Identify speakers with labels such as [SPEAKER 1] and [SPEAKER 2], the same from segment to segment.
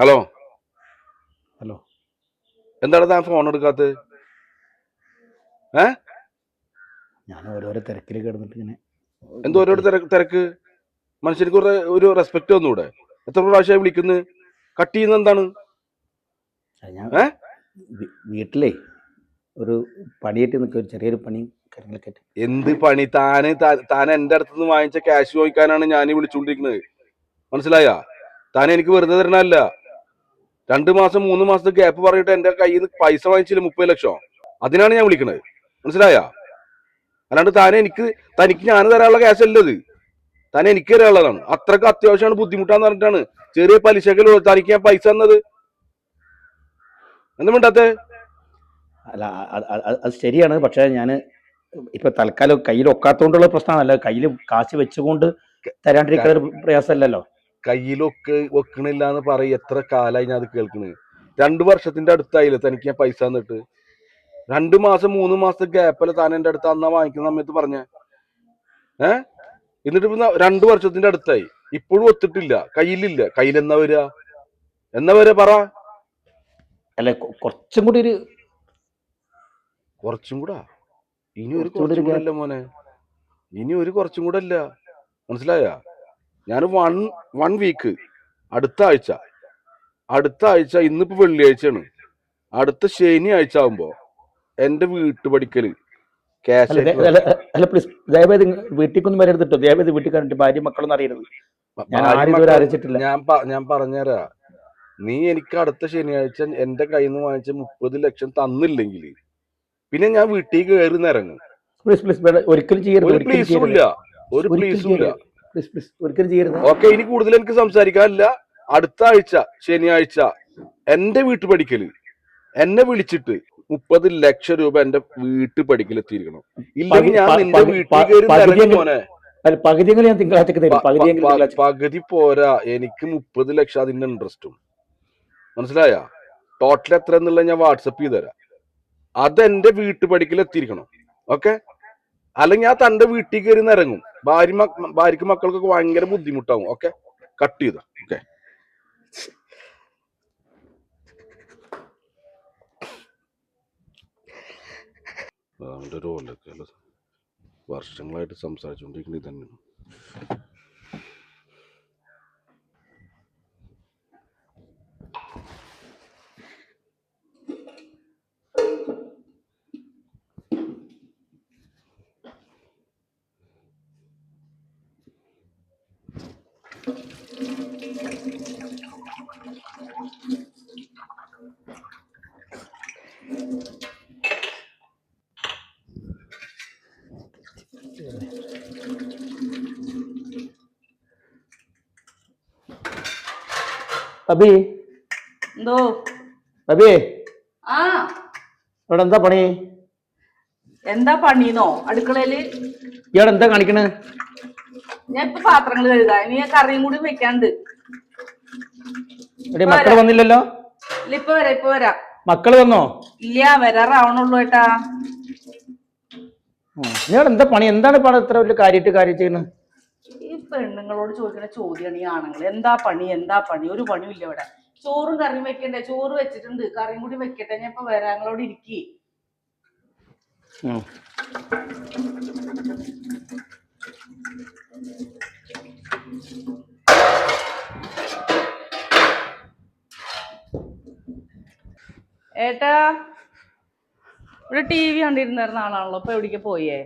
[SPEAKER 1] Hello
[SPEAKER 2] hello
[SPEAKER 1] എന്താണ് താൻ phone എടുക്കാത്തത്?
[SPEAKER 2] ഞാൻ ഓരോരോ തിരക്കിൽ കിടന്നിട്ട് ഇങ്ങനെ
[SPEAKER 1] എന്തോ ഓരോരോ തിരക്ക് തിരക്ക്? മനുഷ്യർക്ക് ഒരു ഒരു റെസ്പെക്ട് ഒന്നുകൂടെ? എത്ര പ്രാവശ്യമായി വിളിക്കുന്നത് കട്ട് ചെയ്യുന്നത് എന്താണ്?
[SPEAKER 2] ഞാൻ
[SPEAKER 1] ഏ?
[SPEAKER 2] വീ- വീട്ടിലേ ഒരു പണിയായിട്ട് നിൽക്കുക ഒരു ചെറിയൊരു പണി കാര്യങ്ങളൊക്കെ ആയിട്ട്.
[SPEAKER 1] എന്ത് പണി? താന് താ- താൻ എന്റെ അടുത്ത് നിന്ന് വാങ്ങിച്ച ക്യാഷ് ചോദിക്കാനാണ് ഞാൻ വിളിച്ചുകൊണ്ടിരിക്കുന്നത് മനസ്സിലായ? താൻ എനിക്ക് വെറുതെ തരണല്ല രണ്ട് മാസം മൂന്ന് മാസത്തെ ഗ്യാപ്പ് പറഞ്ഞിട്ട് എന്റെ കയ്യിൽ നിന്ന് പൈസ വാങ്ങിച്ചില്ല മുപ്പത് ലക്ഷം. അതിനാണ് ഞാൻ വിളിക്കുന്നത് മനസ്സിലായ? അല്ലാണ്ട് താനെ എനിക്ക് തനിക്ക് ഞാൻ തരാനുള്ള ക്യാഷ് അല്ലത് താൻ എനിക്ക് തരാനുള്ളതാണ്. അത്രയ്ക്ക് അത്യാവശ്യമാണ് ബുദ്ധിമുട്ടാന്ന് പറഞ്ഞിട്ടാണ് ചെറിയ പലിശക്ക് തനിക്ക് ഞാൻ പൈസ തന്നത്. എന്താ മിണ്ടാത്തേ?
[SPEAKER 2] അല്ല അത് ശരിയാണ്. പക്ഷെ ഞാൻ ഇപ്പൊ തൽക്കാലം കയ്യിൽ ഒക്കാത്തോണ്ടുള്ള പ്രശ്നമല്ല കയ്യിൽ കാശ് വെച്ചുകൊണ്ട് തരാണ്ടിരിക്കാൻ പ്രയാസമല്ലല്ലോ.
[SPEAKER 1] കയ്യിലൊക്കെ വെക്കണില്ല എന്ന് പറയും. എത്ര കാലമായി ഞാൻ അത് കേൾക്കുന്നത് രണ്ടു വർഷത്തിന്റെ അടുത്തായില്ല തനിക്ക് ഞാൻ പൈസ തന്നിട്ട്. രണ്ടു മാസം മൂന്ന് മാസം ഗ്യാപ്പല്ല താൻ എന്റെ അടുത്ത് അന്നാ വാങ്ങിക്കുന്ന സമയത്ത് പറഞ്ഞ. ഏ? എന്നിട്ട് ഇപ്പൊ രണ്ട് രണ്ടു വർഷത്തിന്റെ അടുത്തായി. ഇപ്പോഴും ഒത്തിട്ടില്ല. കയ്യിലില്ല. കയ്യിൽ എന്നാ വരിക എന്നാ വരെ പറ.
[SPEAKER 2] അല്ല കുറച്ചും കൂടി ഒരു
[SPEAKER 1] കുറച്ചും കൂടാ. ഇനി ഒരു
[SPEAKER 2] കുറച്ചും കൂടി
[SPEAKER 1] കൂടെ അല്ല മോനെ. ഇനി ഒരു കുറച്ചും കൂടെ അല്ല മനസ്സിലായ? ഞാൻ വൺ വൺ വീക്ക് അടുത്ത ആഴ്ച. അടുത്ത ആഴ്ച ഇന്നിപ്പോ വെള്ളിയാഴ്ചയാണ്. അടുത്ത ശനിയാഴ്ച ആവുമ്പോ എന്റെ വീട്ടുപടിക്കൽ ക്യാഷ്
[SPEAKER 2] അല്ല, പ്ലീസ് ദയവേത് വീട്ടിക്കൊന്നും വരരുത് കേട്ടോ ദയവേത് വീട്ടിൽ കണ്ടിട്ട് ഭാര്യ മക്കളൊന്നും അറിയരുത്. ഞാൻ
[SPEAKER 1] ഞാൻ പറഞ്ഞുതരാ. നീ എനിക്ക് അടുത്ത ശനിയാഴ്ച എന്റെ കയ്യിൽ നിന്ന് വാങ്ങിച്ച മുപ്പത് ലക്ഷം തന്നില്ലെങ്കിൽ പിന്നെ ഞാൻ വീട്ടിൽ കയറി നിറങ്ങും
[SPEAKER 2] പ്ലീസ് പ്ലീസ് ഒരിക്കലും ചെയ്യരുത്
[SPEAKER 1] ഒരു പ്ലീസും ഇല്ല. ഒരു പ്ലീസും ഇല്ല.
[SPEAKER 2] പ്ലീസ് പ്ലീസ് ഒരിക്കലും ചെയ്യരുത്.
[SPEAKER 1] ഓക്കെ ഇനി കൂടുതൽ എനിക്ക് സംസാരിക്കാനില്ല. അടുത്ത ആഴ്ച ശനിയാഴ്ച എന്റെ വീട്ടു പഠിക്കൽ. എന്നെ വിളിച്ചിട്ട് മുപ്പത് ലക്ഷം രൂപ എന്റെ വീട്ടു പഠിക്കൽ എത്തിയിരിക്കണം ഇല്ലെങ്കിൽ ഞാൻ നിന്റെ വീട്ടിൽ കയറി മോനെ.
[SPEAKER 2] പകുതിയെങ്കിലും ഞാൻ തിങ്കളാഴ്ചക്ക് തരും.
[SPEAKER 1] പ-
[SPEAKER 2] പകുതിയെങ്കിലും
[SPEAKER 1] പകുതി പോരാ. എനിക്ക് മുപ്പത് ലക്ഷം അതിന്റെ ഇൻട്രസ്റ്റും മനസ്സിലായ? ടോട്ടൽ എത്ര എന്നുള്ളത് ഞാൻ വാട്സപ്പ് ചെയ്തു തരാം. അതെന്റെ വീട്ടു പഠിക്കൽ എത്തിയിരിക്കണം ഓക്കെ? അല്ലെങ്കിൽ ആ തന്റെ വീട്ടിൽ കയറി നിറങ്ങും ഭാര്യ ഭാര്യക്ക് മക്കൾക്കൊക്കെ ഭയങ്കര ബുദ്ധിമുട്ടാവും. ഓക്കെ? കട്ട് ചെയ്ത. ഓക്കെ? വർഷങ്ങളായിട്ട് സംസാരിച്ചുകൊണ്ടിരിക്കുന്നത് തന്നെയാണ്
[SPEAKER 2] അബി.
[SPEAKER 3] എന്തോ?
[SPEAKER 2] അബി.
[SPEAKER 3] ആ.
[SPEAKER 2] ഇവിടെ എന്താ പണി?
[SPEAKER 3] എന്താ പണിന്നോ അടുക്കളയിൽ
[SPEAKER 2] ഇയാടെ എന്താ കാണിക്കണേ?
[SPEAKER 3] ഞാൻ ഇപ്പൊ പാത്രങ്ങൾ കഴുകാ. ഇനി ഞാൻ കറിയും കൂടി വെക്കാണ്ട്.
[SPEAKER 2] മക്കൾ വന്നില്ലല്ലോ?
[SPEAKER 3] ഇല്ല ഇപ്പൊ വരാം ഇപ്പൊ വരാം.
[SPEAKER 2] മക്കൾ വന്നോ?
[SPEAKER 3] ഇല്ല വരാറാവണുള്ളൂ ഏട്ടാ.
[SPEAKER 2] ഞാൻ എന്താ പണി? എന്താണ് പണി? ഇത്ര വലിയ കാര്യമായിട്ട് കാര്യം ചെയ്യുന്നത്?
[SPEAKER 3] ഈ പെണ്ണുങ്ങളോട് ചോദിക്കുന്ന ചോദ്യമാണ് ഈ ആണുങ്ങൾ എന്താ പണി? എന്താ പണി? ഒരു പണിയും ഇല്ല ഇവിടെ. ചോറും കറിയും വെക്കണ്ടേ? ചോറ് വെച്ചിട്ടുണ്ട്. കറിയും കൂടി വെക്കട്ടെ? ഞാൻ ഇപ്പൊ വരാം ഇരിക്കേ.
[SPEAKER 2] ഇരിക്കി
[SPEAKER 3] ഏട്ടാ ഇവിടെ ടി വി കണ്ടിരുന്നിരുന്ന ആളാണല്ലോ ഇപ്പൊ എവിടേക്ക് പോയേ?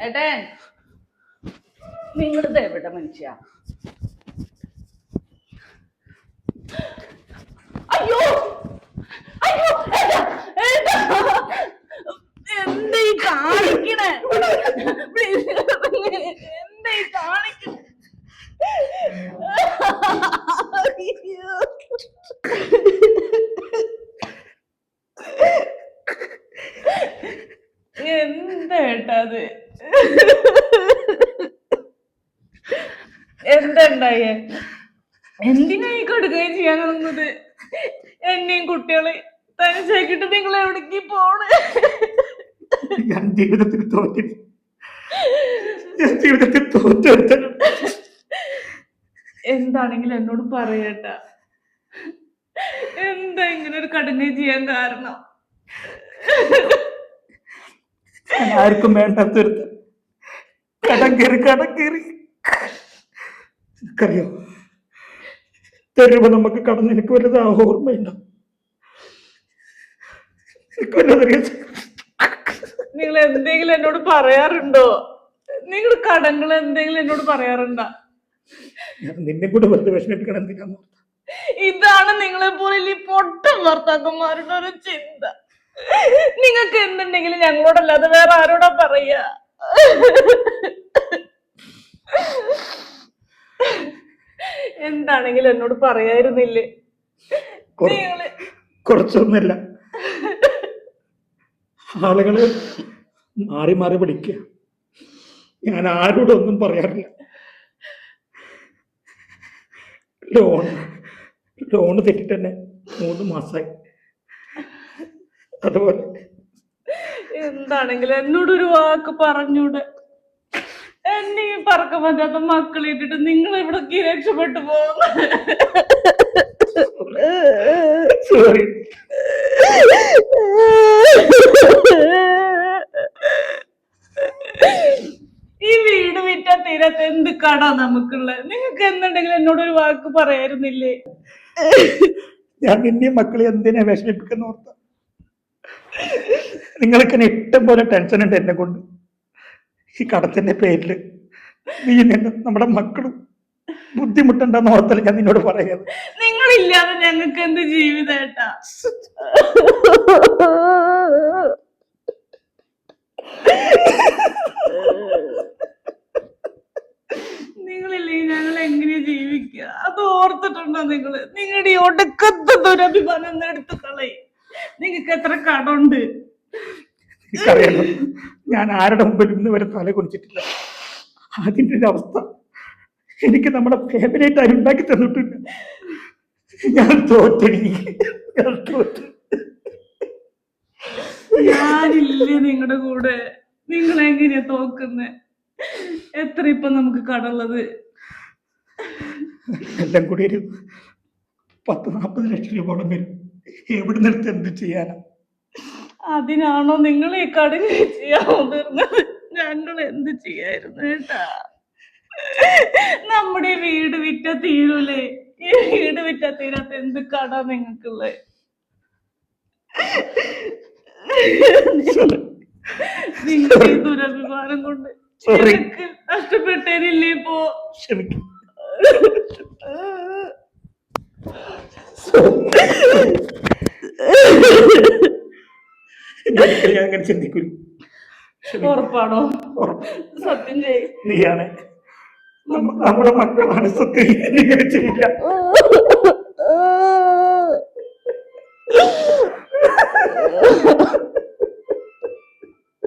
[SPEAKER 3] ഏട്ടൻ നിങ്ങളുടെ എവിടെ മനുഷ്യ? അയ്യോ അയ്യോ എന്താ ഈ കാണിക്കണേ അയ്യോ. എന്താ ഏട്ടാ അത് എന്തുണ്ടായേ? എന്തിനാ ഈ കൊടുക്കുകയും ചെയ്യാൻ തോന്നുന്നത് എന്നെയും കുട്ടികളെ തനിച്ചാക്കിട്ട് നിങ്ങൾ എവിടേക്ക് പോണ്?
[SPEAKER 2] ഞാൻ ജീവിതത്തിൽ തോറ്റി. ഞാൻ ജീവിതത്തിൽ തോറ്റെടുത്ത
[SPEAKER 3] എന്താണെങ്കിലും എന്നോട് പറയട്ട. എന്താ ഇങ്ങനെ ഒരു കടങ്ങ ചെയ്യാൻ കാരണം?
[SPEAKER 4] ആർക്കും വേണ്ടാത്തൊരുത്ത് കടം കയറി കടം കയറി. നിനക്കറിയോ തരുമ്പോ നമുക്ക് കടന്ന് എനിക്ക് വലുത് ആ എനിക്ക് വല്ലതറിയാം
[SPEAKER 3] നിങ്ങൾ എന്തെങ്കിലും എന്നോട് പറയാറുണ്ടോ? നിങ്ങൾ കടങ്ങൾ എന്തെങ്കിലും എന്നോട് പറയാറുണ്ടോ?
[SPEAKER 4] നിന്നെ കൂടെ വെറുതെ വിഷമിപ്പിക്കണം എന്തിനാന്ന്
[SPEAKER 3] ഇതാണ് നിങ്ങളെ പോലെ ഈ പൊട്ടം ഭർത്താക്കന്മാരുടെ ഒരു ചിന്ത. നിങ്ങൾക്ക് എന്തുണ്ടെങ്കിലും ഞങ്ങളോടല്ലാതെ വേറെ ആരോടാ പറയാ? എന്താണെങ്കിലും എന്നോട് പറയായിരുന്നില്ലേ?
[SPEAKER 4] കുറച്ചൊന്നുമില്ല. ആളുകൾ മാറി മാറി പഠിക്കുക. ഞാൻ ആരോടും ഒന്നും പറയാറില്ല. ലോൺ ലോണ് തെറ്റിട്ട് തന്നെ മൂന്ന് മാസമായി അതുപോലെ
[SPEAKER 3] എന്താണെങ്കിലും എന്നോടൊരു വാക്ക് പറഞ്ഞൂടെ? എന്നെ ഈ പറക്കം പറ്റാത്ത മക്കളെ ഇട്ടിട്ട് നിങ്ങൾ ഇവിടെ രക്ഷപ്പെട്ടു പോകുന്നു
[SPEAKER 4] സോറി
[SPEAKER 3] ഈ വീട് വിറ്റാ തീരാത്ത എന്ത് കട നമുക്കുള്ള നിങ്ങൾക്ക് എന്നുണ്ടെങ്കിലും എന്നോട് ഒരു വാക്ക് പറയായിരുന്നില്ലേ?
[SPEAKER 4] ഞാൻ നിന്റെ മക്കളെ എന്തിനാ വിഷമിപ്പിക്കുന്ന ഓർത്ത നിങ്ങൾക്ക് ഇഷ്ടം പോലെ ടെൻഷൻ ഉണ്ട് എന്നെ കൊണ്ട് ഈ കടത്തിന്റെ പേരിൽ നീ നിന്ന് നമ്മുടെ മക്കളും ബുദ്ധിമുട്ടുണ്ടെന്ന് ഓർത്തല്ല ഞാൻ നിന്നോട് പറയുന്നത്.
[SPEAKER 3] നിങ്ങളില്ലാതെ ഞങ്ങൾക്ക് എന്ത് ജീവിതേട്ടാ നിങ്ങളില്ലെങ്കിൽ ഞങ്ങൾ എങ്ങനെ ജീവിക്കുക? അത് ഓർത്തിട്ടുണ്ടോ നിങ്ങൾ? നിങ്ങളുടെ ഒടുക്കത്തെ ദുരഭിമാനം എടുത്തു കളയും. നിങ്ങൾക്ക് എത്ര കടമുണ്ട്?
[SPEAKER 4] ഞാൻ ആരുടെ മുമ്പിൽ ഇന്ന് വരെ തല കുടിച്ചിട്ടില്ല അതിന്റെ ഒരു അവസ്ഥ. എനിക്ക് നമ്മുടെ ഫേവറേറ്റ് ആരും ഉണ്ടാക്കി തന്നിട്ടില്ല. ഞാൻ തോറ്റെനിക്ക് ഞാൻ തോറ്റു
[SPEAKER 3] ഞാനില്ലേ നിങ്ങളുടെ കൂടെ? നിങ്ങൾ എങ്ങനെയാ തോക്കുന്നെ? എത്ര ഇപ്പൊ നമുക്ക് കടള്ളത്?
[SPEAKER 4] എല്ലാം കൂടി ഒരു പത്ത് നാൽപ്പത് ലക്ഷം രൂപയോളം വരും. എവിടെ നിർത്തി എന്ത് ചെയ്യാനാ?
[SPEAKER 3] അതിനാണോ നിങ്ങൾ ഈ കടുങ്ങ ചെയ്യാൻ മുതിർന്നത്? ഞങ്ങൾ എന്ത് ചെയ്യായിരുന്നു കേട്ടാ? നമ്മുടെ വീട് വിറ്റ തീരൂലേ? ഈ വീട് വിറ്റ തീരാത്ത എന്ത് കട നിങ്ങൾക്കുള്ളത് നിങ്ങൾ ഈ ദുരഭിമാനം കൊണ്ട്. എനിക്ക് നഷ്ടപ്പെട്ടേനില്ലേ ഇപ്പോ?
[SPEAKER 4] ക്ഷമിക്കും ഞാൻ അങ്ങനെ ചിന്തിക്കില്ല
[SPEAKER 3] ഉറപ്പാണോ? സത്യം ചെയ്
[SPEAKER 4] നീയാണ്. നമ്മുടെ മക്കളാണ് സത്യം. ഇങ്ങനെ ചെയ്യില്ല.